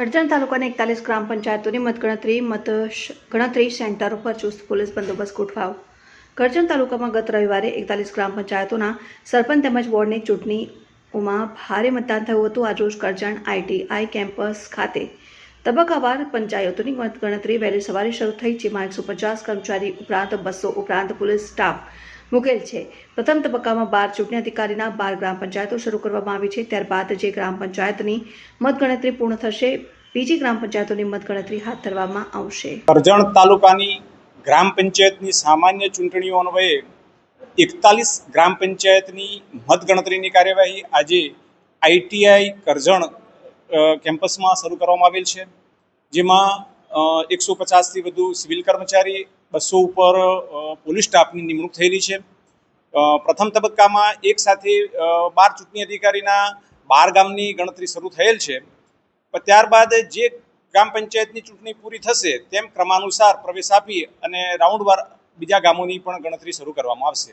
કરજણ તાલુકાની એકતાલીસ ગ્રામ પંચાયતોની મતગણતરી મત ગણતરી સેન્ટર પર ચુસ્ત પોલીસ બંદોબસ્ત ગોઠવાયો. કરજણ તાલુકામાં ગત રવિવારે એકતાલીસ ગ્રામ પંચાયતોના સરપંચ તેમજ બોર્ડની ચૂંટણીઓમાં ભારે મતદાન થયું હતું. આજરોજ કરજણ આઈટીઆઈ કેમ્પસ ખાતે તબક્કાવાર પંચાયતોની મતગણતરી વહેલી સવારે શરૂ થઈ, જેમાં એકસો પચાસ કર્મચારી ઉપરાંત બસો ઉપરાંત પોલીસ સ્ટાફ મુકેલ છે. પ્રથમ તબક્કામાં બાર ચૂંટણી અધિકારીના બાર ગ્રામ પંચાયતો શરૂ કરવામાં આવી છે. ત્યારબાદ જે ગ્રામ પંચાયતની મતગણતરી પૂર્ણ થશે, બીજી ગ્રામ પંચાયતોની મતગણતરી હાથ ધરવામાં આવશે. કરજણ તાલુકાની ગ્રામ પંચાયતની સામાન્ય ચૂંટણીઓ અન્વયે એકતાલીસ ગ્રામ પંચાયતની મતગણતરીની કાર્યવાહી આજે આઈટીઆઈ કરજણ કેમ્પસમાં શરૂ કરવામાં આવેલ છે. જેમાં એકસો પચાસથી વધુ સિવિલ કર્મચારી બસો ઉપર પોલીસ સ્ટાફની નિમણૂક થયેલી છે. પ્રથમ તબક્કામાં એક સાથે બાર ચૂંટણી અધિકારીના બાર ગામની ગણતરી શરૂ થયેલ છે. ત્યારબાદ જે ગ્રામ પંચાયતની ચૂંટણી પૂરી થશે, તેમ ક્રમાનુસાર પ્રવેશ આપી અને રાઉન્ડવાર બીજા ગામોની પણ ગણતરી શરૂ કરવામાં આવશે.